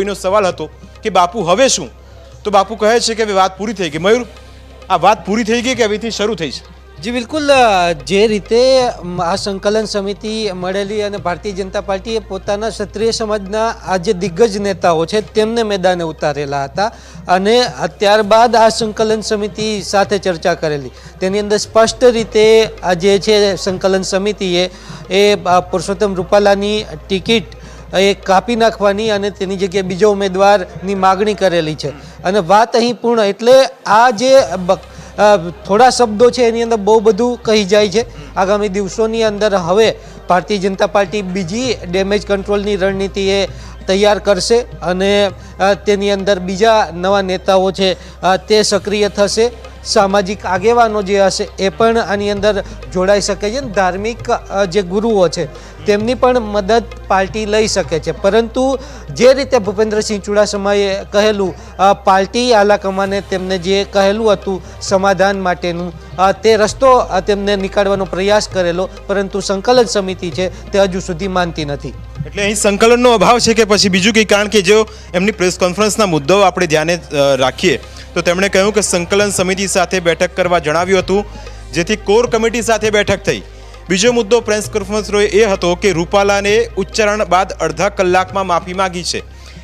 કોઈનો સવાલ હતો કે બાપુ હવે શું? તો બાપુ કહે છે કે હવે વાત પૂરી થઈ ગઈ. મયુર, આ વાત પૂરી થઈ ગઈ કે હવેથી શરૂ થઈ છે? જી, બિલકુલ જે રીતે આ સંકલન સમિતિ મળેલી અને ભારતીય જનતા પાર્ટીએ પોતાના ક્ષત્રિય સમાજના આ જે દિગ્ગજ નેતાઓ છે, તેમને મેદાને ઉતારેલા હતા અને ત્યારબાદ આ સંકલન સમિતિ સાથે ચર્ચા કરેલી. તેની અંદર સ્પષ્ટ રીતે આ જે છે સંકલન સમિતિએ, એ પુરુષોત્તમ રૂપાલાની ટિકિટ એ કાપી નાખવાની અને તેની જગ્યાએ બીજો ઉમેદવારની માગણી કરેલી છે. અને વાત અહીં પૂર્ણ, એટલે આ જે થોડા શબ્દો છે એની અંદર બહુ બધું કહી જાય છે. આગામી દિવસોની અંદર હવે ભારતીય જનતા પાર્ટી બીજી ડેમેજ કંટ્રોલની રણનીતિ એ તૈયાર કરશે અને તેની અંદર બીજા નવા નેતાઓ છે તે સક્રિય થશે. સામાજિક આગેવાનો જે હશે એ પણ આની અંદર જોડાઈ શકે છે ધાર્મિક જે ગુરુઓ છે તેમની પણ મદદ પાર્ટી લઈ શકે છે. પરંતુ જે રીતે ભૂપેન્દ્રસિંહ ચુડાસમાએ કહેલું પાર્ટી પાર્ટી આલાકમાને તેમને જે કહેલું હતું સમાધાન માટેનું તે રસ્તો તેમને નીકાળવાનો પ્રયાસ કરેલો, પરંતુ સંકલન સમિતિ છે તે હજુ સુધી માનતી નથી. એટલે અહીં સંકલનનો અભાવ છે કે પછી બીજું કંઈ? કારણ કે જો એમની પ્રેસ કોન્ફરન્સના મુદ્દાઓ આપણે ધ્યાને રાખીએ તો તેમણે કહ્યું કે સંકલન સમિતિ સાથે બેઠક કરવા જણાવ્યું હતું, જેથી કોર કમિટી સાથે બેઠક થઈ. બીજો મુદ્દો પ્રેસ કોન્ફરન્સનો એ હતો કે રૂપાલાને ઉચ્ચારણ બાદ અડધા કલાકમાં માફી માંગી છે.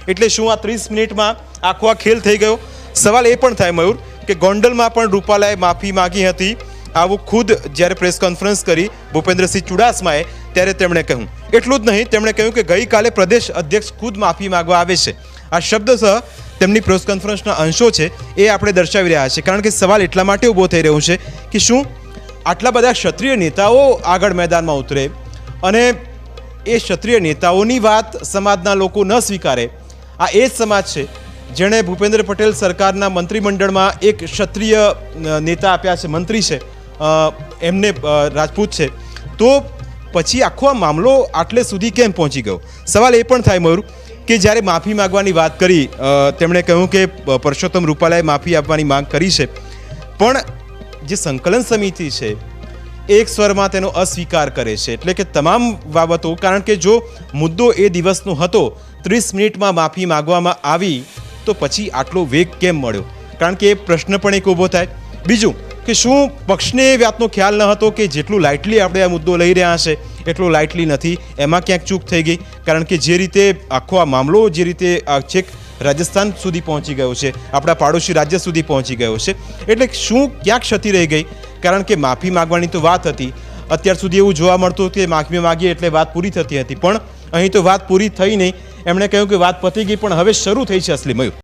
એટલે શું આ ત્રીસ મિનિટમાં આખો આ ખેલ થઈ ગયો? સવાલ એ પણ થાય મયુર, કે ગોંડલમાં પણ રૂપાલાએ માફી માંગી હતી. આવું ખુદ જ્યારે પ્રેસ કોન્ફરન્સ કરી ભૂપેન્દ્રસિંહ ચુડાસમાએ, ત્યારે તેમણે કહ્યું. એટલું જ નહીં, તેમણે કહ્યું કે ગઈકાલે પ્રદેશ અધ્યક્ષ ખુદ માફી માગવા આવે છે. આ શબ્દ સહ તેમની પ્રેસ કોન્ફરન્સના અંશો છે એ આપણે દર્શાવી રહ્યા છે કારણ કે સવાલ એટલા માટે ઊભો થઈ રહ્યો છે કે શું આટલા બધા ક્ષત્રિય નેતાઓ આગળ મેદાનમાં ઉતરે અને એ ક્ષત્રિય નેતાઓની વાત સમાજના લોકો ન સ્વીકારે. આ એ જ સમાજ છે જેણે ભૂપેન્દ્ર પટેલ સરકારના મંત્રીમંડળમાં એક ક્ષત્રિય નેતા આપ્યા છે, મંત્રી છે. એમને રાજપૂત છે. તો પછી આખો આ મામલો આટલે સુધી કેમ પહોંચી ગયો? સવાલ એ પણ થાય મયુર કે જ્યારે માફી માગવાની વાત કરી તેમણે કહ્યું કે પરસોત્તમ રૂપાલાએ માફી આપવાની માંગ કરી છે. પણ જે સંકલન સમિતિ છે, એક સ્વરમાં તેનો અસ્વીકાર કરે છે. એટલે કે તમામ બાબતો, કારણ કે જો મુદ્દો એ દિવસનો હતો, ત્રીસ મિનિટમાં માફી માગવામાં આવી, તો પછી આટલો વેગ કેમ મળ્યો? કારણ કે એ પ્રશ્ન પણ એક ઊભો થાય. બીજું કે શું પક્ષને એ વાતનો ખ્યાલ ન હતો કે જેટલું લાઇટલી આપણે આ મુદ્દો લઈ રહ્યા છે, એટલો લાઇટલી નથી. એમાં ક્યાંક ચૂક થઈ ગઈ, કારણ કે જે રીતે આખો આ મામલો, જે રીતે આ છેક રાજસ્થાન સુધી પહોંચી ગયો છે, આપણા પાડોશી રાજ્ય સુધી પહોંચી ગયો છે, એટલે શું ક્યાંક ક્ષતિ રહી ગઈ? કારણ કે માફી માગવાની તો વાત હતી. અત્યાર સુધી એવું જોવા મળતું કે માફી માગીએ એટલે વાત પૂરી થતી હતી. પણ અહીં તો વાત પૂરી થઈ નહીં. એમણે કહ્યું કે વાત પતી ગઈ, પણ હવે શરૂ થઈ છે અસલી મયુર.